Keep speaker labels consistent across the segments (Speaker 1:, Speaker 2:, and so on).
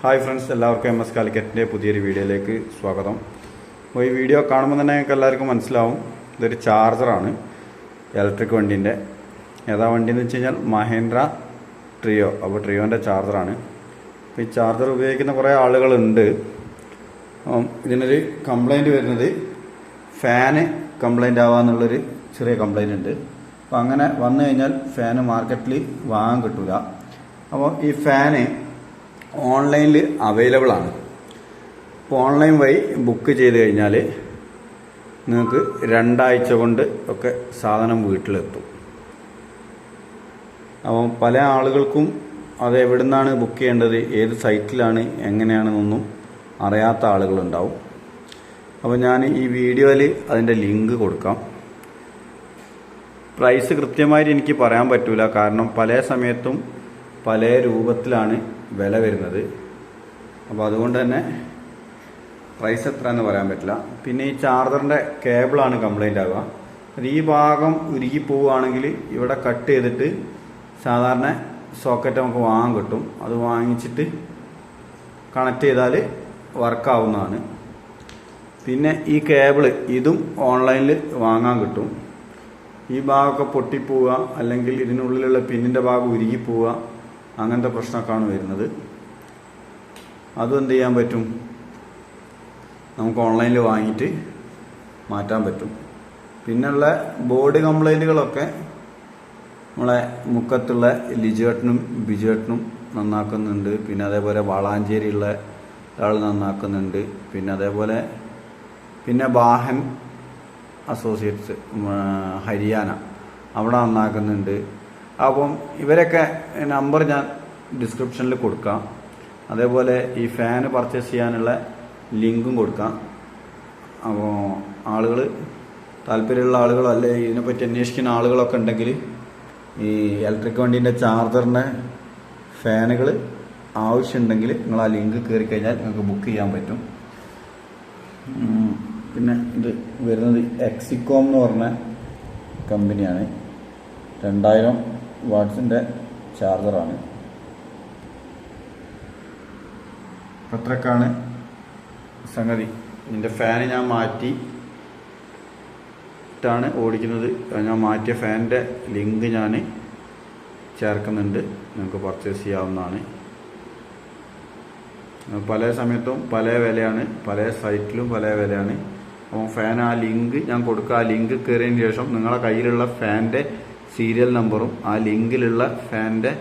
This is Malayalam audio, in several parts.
Speaker 1: ഹായ് ഫ്രണ്ട്സ് എല്ലാവർക്കും എം എസ് കാലിക്കറ്റിന്റെ പുതിയൊരു വീഡിയോയിലേക്ക് സ്വാഗതം. അപ്പോൾ ഈ വീഡിയോ കാണുമ്പോൾ തന്നെ നിങ്ങൾക്ക് എല്ലാവർക്കും മനസ്സിലാവും ഇതൊരു ചാർജറാണ് ഇലക്ട്രിക് വണ്ടീന്റെ ഏതാ വണ്ടി എന്ന് വെച്ച് കഴിഞ്ഞാൽ മഹേന്ദ്ര ട്രിയോ അപ്പോൾ ട്രിയോന്റെ ചാർജറാണ് അപ്പോൾ ഈ ചാർജർ ഉപയോഗിക്കുന്ന കുറേ ആളുകളുണ്ട്. ഇതിനൊരു കംപ്ലൈന്റ് വരുന്നത് ഫാന് കംപ്ലൈന്റ് ആവാന്നുള്ളൊരു ചെറിയ കംപ്ലൈന്റ് ഉണ്ട്. അപ്പോൾ അങ്ങനെ വന്നു കഴിഞ്ഞാൽ ഫാന് മാർക്കറ്റിൽ വാങ്ങാൻ കിട്ടില്ല അപ്പോൾ ഈ ഫാന് ഓൺലൈനിൽ അവൈലബിൾ ആണ്. അപ്പോൾ ഓൺലൈൻ വഴി ബുക്ക് ചെയ്ത് കഴിഞ്ഞാൽ നിങ്ങൾക്ക് രണ്ടാഴ്ച കൊണ്ട് ഒക്കെ സാധനം വീട്ടിലെത്തും. അപ്പം പല ആളുകൾക്കും അത് എവിടെ നിന്നാണ് ബുക്ക് ചെയ്യേണ്ടത് ഏത് സൈറ്റിലാണ് എങ്ങനെയാണെന്നൊന്നും അറിയാത്ത ആളുകളുണ്ടാവും. അപ്പോൾ ഞാൻ ഈ വീഡിയോയിൽ അതിന്റെ ലിങ്ക് കൊടുക്കാം. പ്രൈസ് കൃത്യമായിട്ട് എനിക്ക് പറയാൻ പറ്റില്ല കാരണം പല സമയത്തും പല രൂപത്തിലാണ് വില വരുന്നത്. അപ്പോൾ അതുകൊണ്ട് തന്നെ പ്രൈസ് എത്ര എന്ന് പറയാൻ പറ്റില്ല. പിന്നെ ഈ ചാർജറിന്റെ കേബിളാണ് കംപ്ലൈന്റ് ആവുക. അത് ഈ ഭാഗം ഉരുകി പോവുകയാണെങ്കിൽ ഇവിടെ കട്ട് ചെയ്തിട്ട് സാധാരണ സോക്കറ്റ് നമുക്ക് വാങ്ങാൻ കിട്ടും. അത് വാങ്ങിച്ചിട്ട് കണക്ട് ചെയ്താൽ വർക്കാവുന്നതാണ് പിന്നെ ഈ കേബിൾ ഇതും ഓൺലൈനിൽ വാങ്ങാൻ കിട്ടും. ഈ ഭാഗമൊക്കെ പൊട്ടിപ്പോവുക അല്ലെങ്കിൽ ഇതിനുള്ളിലുള്ള പിന്നിന്റെ ഭാഗം ഉരുകി പോവുക. അങ്ങനത്തെ പ്രശ്നമൊക്കെയാണ് വരുന്നത്. അതും എന്ത് ചെയ്യാൻ പറ്റും? നമുക്ക് ഓൺലൈനിൽ വാങ്ങിയിട്ട് മാറ്റാൻ പറ്റും. പിന്നുള്ള ബോർഡ് കംപ്ലൈന്റുകളൊക്കെ നമ്മളെ മുക്കത്തുള്ള ലിജേട്ടനും ബിജേട്ടനും നന്നാക്കുന്നുണ്ട്. പിന്നെ അതേപോലെ വളാഞ്ചേരിയുള്ള ഒരാൾ നന്നാക്കുന്നുണ്ട്. പിന്നെ അതേപോലെ പിന്നെ ബാഹൻ അസോസിയേറ്റ്സ് ഹരിയാന അവിടെ നന്നാക്കുന്നുണ്ട്. അപ്പം ഇവരൊക്കെ നമ്പർ ഞാൻ ഡിസ്ക്രിപ്ഷനിൽ കൊടുക്കാം. അതേപോലെ ഈ ഫാന് പർച്ചേസ് ചെയ്യാനുള്ള ലിങ്കും കൊടുക്കാം. അപ്പോൾ ആളുകൾ താല്പര്യമുള്ള ആളുകളോ അല്ലെ ഇതിനെപ്പറ്റി അന്വേഷിക്കുന്ന ആളുകളൊക്കെ ഉണ്ടെങ്കിൽ ഈ ഇലക്ട്രിക് വണ്ടീന്റെ ചാർജറിന്റെ ഫാനുകൾ ആവശ്യമുണ്ടെങ്കിൽ നിങ്ങൾ ആ ലിങ്ക് കയറി കഴിഞ്ഞാൽ നിങ്ങൾക്ക് ബുക്ക് ചെയ്യാൻ പറ്റും. പിന്നെ ഇത് വരുന്നത് എക്സിക്കോം എന്ന് പറഞ്ഞ കമ്പനിയാണ് രണ്ടായിരം വാട്ട്സിന്റെ ചാർജറാണ്. അത്രക്കാണ് സംഗതി. ഇതിന്റെ ഫാന് ഞാൻ മാറ്റി ാണ് ഓടിക്കുന്നത് ഞാൻ മാറ്റിയ ഫാനിന്റെ ലിങ്ക് ഞാൻ ചേർക്കുന്നുണ്ട്. നിങ്ങൾക്ക് പർച്ചേസ് ചെയ്യാവുന്നതാണ്. പല സമയത്തും പല വിലയാണ്. പല സൈറ്റിലും പല വിലയാണ്. അപ്പോൾ ഫാൻ ആ ലിങ്ക് ഞാൻ കൊടുക്കുക. ആ ലിങ്ക് കയറിയതിന് ശേഷം നിങ്ങളുടെ കയ്യിലുള്ള ഫാനിന്റെ സീരിയൽ നമ്പറും ആ ലിങ്കിലുള്ള ഫാനിന്റെ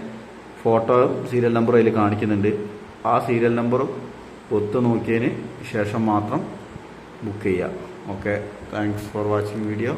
Speaker 1: ഫോട്ടോയും സീരിയൽ നമ്പറും അതിൽ കാണിക്കുന്നുണ്ട്. ആ സീരിയൽ നമ്പറും ഒത്തു നോക്കിയതിന് ശേഷം മാത്രം ബുക്ക് ചെയ്യുക. Okay. Thanks for watching video.